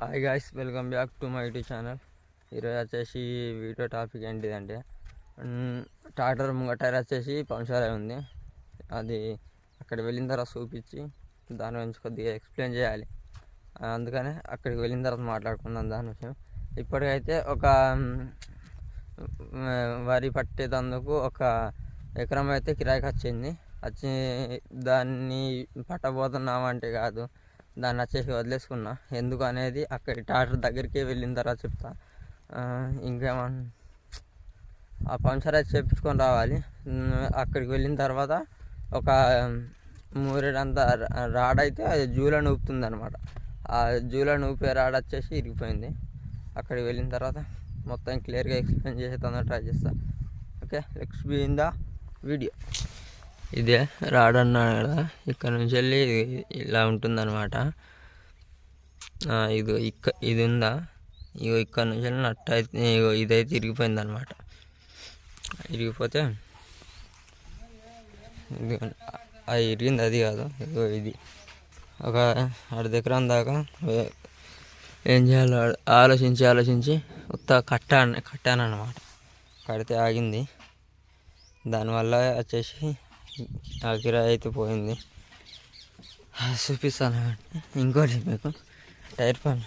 Hi guys welcome back to my YouTube channel ఈరోజు వచ్చేసి video topic ఏంటిదంటే టాటర్ ముంగ tyre వచ్చేసి పంచర్ అయి ఉంది. అది అక్కడ వెళ్ళిన తర్వాత చూపించి దాని గురించి కొద్దిగా ఎక్స్ప్లెయిన్ చేయాలి. అందుకనే అక్కడికి వెళ్ళిన తర్వాత మాట్లాడుకుందాం దాని విషయం. ఇప్పటికైతే ఒక వరి పట్టేటందుకు ఒక ఎకరం అయితే కిరాయికి వచ్చింది. వచ్చి దాన్ని పట్టబోతున్నామంటే కాదు దాన్ని వచ్చేసి వదిలేసుకున్నా. ఎందుకు అనేది అక్కడి టాటర్ దగ్గరికి వెళ్ళిన తర్వాత చెప్తా. ఆ, ఇంకేమన్ ఆ పంచర్ అయితే చేపించుకొని రావాలి. అక్కడికి వెళ్ళిన తర్వాత ఒక మూరేడంత రాడ్ అయితే అది జూలో ఊపుతుంది అనమాట ఆ జూలో ఊపే రాడ్ వచ్చేసి ఇరిగిపోయింది. అక్కడికి వెళ్ళిన తర్వాత మొత్తం క్లియర్గా ఎక్స్ప్లెయిన్ చేసే తొందర ట్రై చేస్తా. Okay next be in the video. ఇదే రాడ్ అన్నాడు కదా ఇక్కడ నుంచి వెళ్ళి ఇలా ఉంటుందన్నమాట. ఇది ఇక్క ఇది ఉందా? ఇగో ఇక్కడ నుంచి వెళ్ళి నట్టు అయితే ఇగో ఇదైతే ఇరిగిపోయింది అనమాట ఇరిగిపోతే ఇది అది ఇరిగింది అది కాదు ఇగో ఇది. ఒక అర్ధ ఎకరం దాకా ఏం చేయాలో ఆలోచించి ఆలోచించి ఉత్త కట్టాను కట్టాను అనమాట కడితే ఆగింది. దానివల్ల వచ్చేసి ఆ కిరాయి అయితే పోయింది. చూపిస్తాను ఇంకోటి మీకు. టైర్ పన్.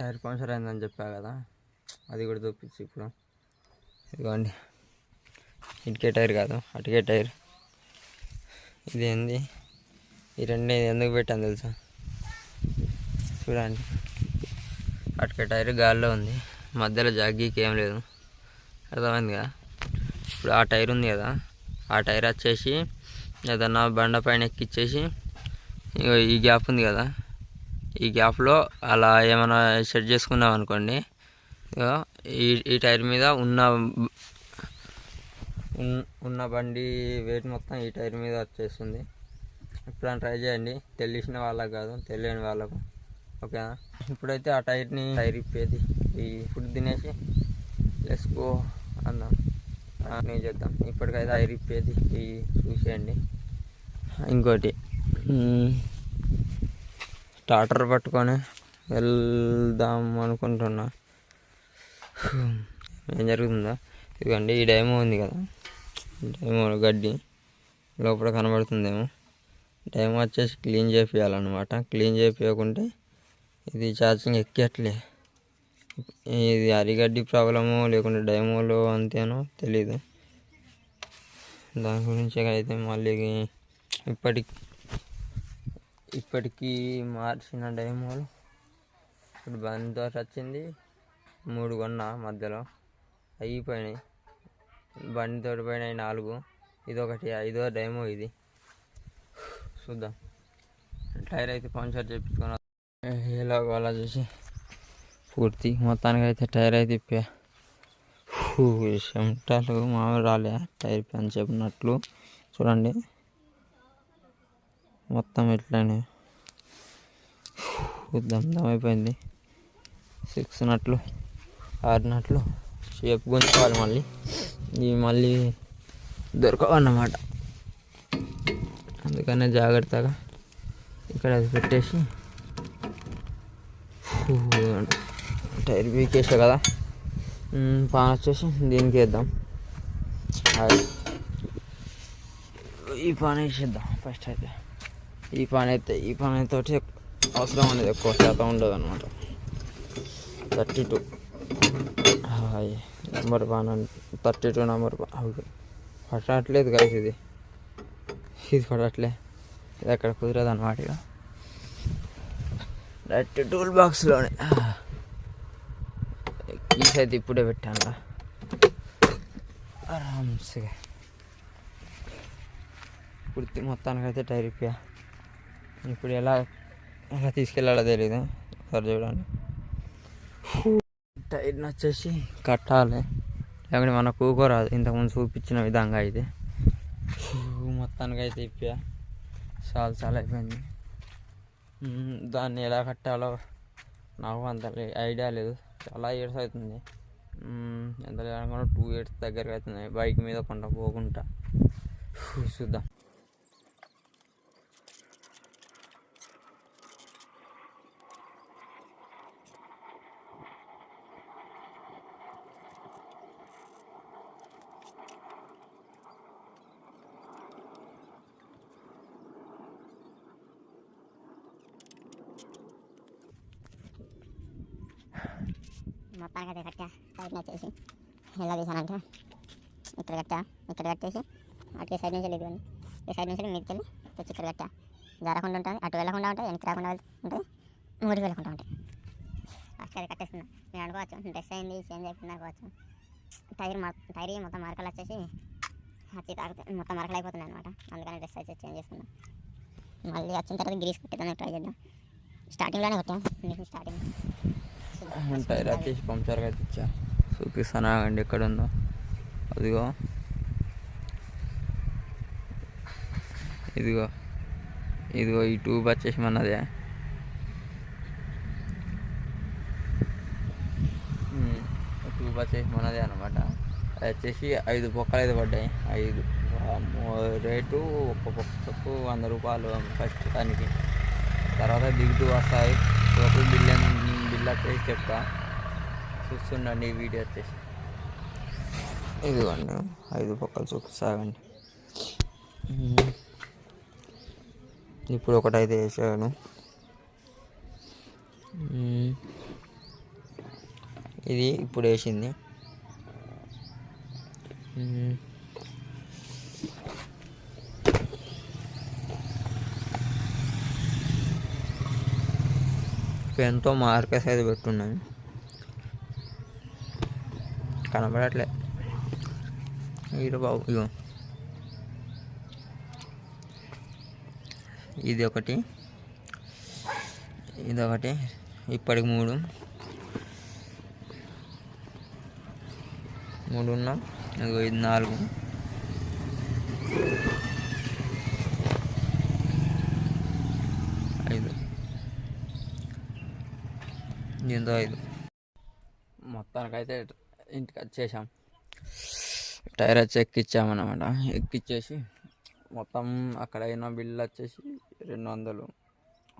టైర్ పంచర్ అయిందని చెప్పా కదా. అది కూడా చూపించి ఇప్పుడు. ఇదిగోండి. ఇటుకే టైర్ కాదు అటుకే టైర్. ఇది ఏంది? ఈ రెండు ఎందుకు పెట్టాను తెలుసా? చూడండి. అటుకే టైర్ గాల్లో ఉంది. మధ్యలో జాగీకి ఏం లేదు. అర్థమైంది కదా ఇప్పుడు ఆ టైర్ ఉంది కదా ఆ టైర్ వచ్చేసి ఏదన్నా బండ పైన ఎక్కిచ్చేసి ఈ గ్యాప్ ఉంది కదా ఈ గ్యాప్లో అలా ఏమైనా సెట్ చేసుకున్నాం అనుకోండి ఈ ఈ టైర్ మీద ఉన్న ఉన్న బండి వెయిట్ మొత్తం ఈ టైర్ మీద వచ్చేస్తుంది. ఇప్పుడు ట్రై చేయండి. తెలిసిన వాళ్ళకు కాదు తెలియని వాళ్ళకు. ఓకేనా? ఇప్పుడైతే ఆ టైర్ని టైర్ ఇప్పేది. ఈ ఫుడ్ తినేసి లెస్కో అందాం నేను చేద్దాం. ఇప్పటికైతే టైర్ ఇప్పేది చూసేయండి. ఇంకోటి. స్టార్టర్ పట్టుకొని వెళ్దాం అనుకుంటున్నా. ఏం జరుగుతుందో? ఇదిగోండి ఈ డైమో ఉంది కదా. డైమో గడ్డి లోపల కనబడుతుందేమో. డైమో వచ్చేసి క్లీన్ చేపియాలన్నమాట క్లీన్ చేపించకుంటే ఇది ఛార్జింగ్ ఎక్కట్లే. ఇది అరిగడ్డి ప్రాబ్లమో లేకుంటే డైమోలో అంతేనో తెలియదు దాని గురించి అయితే మళ్ళీ ఇప్పటి ఇప్పటికీ మార్చిన డైమోలు. ఇప్పుడు బండితో వచ్చింది. మూడు కొన్నా మధ్యలో అయిపోయినాయి. బండితో పోయినాయి నాలుగు. ఇది ఒకటి ఐదో డైమో ఇది. చూద్దాం. టైర్ అయితే పంచర్ చేపించుకున్నా ఎలాగో అలా చూసి పూర్తి మొత్తానికి అయితే టైర్ అయితే ఇప్పా చెమటలు మామూలు రాలే టైర్ పని చెప్పినట్లు. చూడండి. మొత్తం ఎట్లానే. దమ్ అయిపోయింది. సిక్స్ నట్లు ఆరు నట్లు షేప్ గుంచుకోవాలి మళ్ళీ. ఇవి మళ్ళీ దొరకవన్నమాట. అందుకనే జాగ్రత్తగా ఇక్కడ అది పెట్టేసి టైర్ పీకేసా కదా. పని పాన్ వచ్చేసి దీనికి వేద్దాం. అది. ఈ పాన్ వేసేద్దాం ఫస్ట్ అయితే. ఈ పాన్ అయితే ఈ పాన్ అయితే అవసరం అనేది ఎక్కువ శాతం ఉండదు అనమాట thirty two. Number pan thirty two number పట్టట్లేదు కలిసి ఇది. ఇది పడట్లే. ఇది అక్కడ కుదరదు అనమాట ఇక. డైరెక్ట్ టూల్ బాక్స్లోనే కీస్ అయితే ఇప్పుడే పెట్టాను ఆరామ్స్గా కుర్తి మొత్తానికి అయితే టైర్ ఇప్పా ఇప్పుడు ఎలా ఎలా తీసుకెళ్ళాలో తెలియదు సార్ చూడండి. టైర్ని వచ్చేసి కట్టాలి. లేకుంటే మనకు కూకోరాదు ఇంతకుముందు చూపించిన విధంగా అయితే. మొత్తానికి అయితే ఇప్పా చాలా చాలా అయిపోయింది. దాన్ని ఎలా కట్టాలో నాకు అంత ఐడియా లేదు. చాలా ఇయర్స్ అవుతుంది. ఎంత లేదనుకున్నా టూ ఇయర్స్ దగ్గరికి అవుతుంది. బైక్ మీద కొండ పోకుండా. చూద్దాం. మొత్తానికి అయితే కట్టా. సైడ్ వచ్చేసి ఎలా తీసానంటే ఇక్కడ కట్టా ఇక్కడ కట్టేసి అటు సైడ్ నుంచి వెళ్ళి ఈ సైడ్ నుంచి మీదకి వెళ్ళి తెచ్చి ఇక్కడ కట్టా. జరగకుండా ఉంటుంది అటు వెళ్ళకుండా ఉంటుంది వెనక్కి రాకుండా ఉంటుంది మూడు వెళ్ళకుండా ఉంటాయి ఫస్ట్ అది కట్టేసుకున్నా నేను అనుకోవచ్చు డ్రెస్ అయింది చేంజ్ అయిపోయింది అనుకోవచ్చు. టైర్ మా టైర్ మొత్తం మరకలు వచ్చేసి వచ్చి తాగుతుంది మొత్తం మరకలు అయిపోతుంది అనమాట అందుకని డ్రెస్ అయితే చేంజ్ చేసుకున్నా. మళ్ళీ వచ్చిన తర్వాత గ్రీస్ కొట్టేదాన్ని ట్రై చేద్దాం. స్టార్టింగ్లోనే కొట్టాం స్టార్టింగ్ టైర్ వచ్చేసి పంచర్ అయితే ఇచ్చా. చూపిస్తాను ఆగండి ఎక్కడ ఉందో అదిగో. ఇదిగో. ఇదిగో ఈ ట్యూబ్ వచ్చేసి మనదే ట్యూబ్ వచ్చేసి మనదే అనమాట అది వచ్చేసి ఐదు పొక్కలు అయితే పడ్డాయి. ఐదు. రేటు ఒక్క పొక్కకు వంద రూపాయలు ఫస్ట్ దానికి. తర్వాత దిగుతూ వస్తాయి. టోటల్ బిల్ ఎంత- బిల్ చెప్తా చూస్తుండండి ఈ వీడియో వచ్చేసి. ఇదిగోండి ఐదు పక్కలు చూపిస్తాగండి ఇప్పుడు ఒకటైతే వేసాను. ఇది ఇప్పుడు వేసింది. పెన్తో మార్కర్స్ అయితే పెట్టున్నాను కనబడట్లే. ఇది బాబు ఇగో. ఇది ఒకటి. ఇది ఒకటి. ఇప్పటికి మూడు. మూడు ఉన్నాం ఇది నాలుగు ఐదు ఏందో ఐదు. మొత్తానికైతే ఇంటికి వచ్చేసాం. టైర్ వచ్చి ఎక్కిచ్చామన్నమాట. ఎక్కిచ్చేసి మొత్తం అక్కడ అయిన బిల్ వచ్చేసి రెండు వందలు.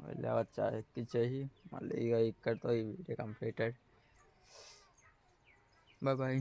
వెళ్ళి వచ్చా ఎక్కిచ్చేసి మళ్ళీ ఇక ఇక్కడితో ఈ వీడియో కంప్లీటెడ్. Bye bye.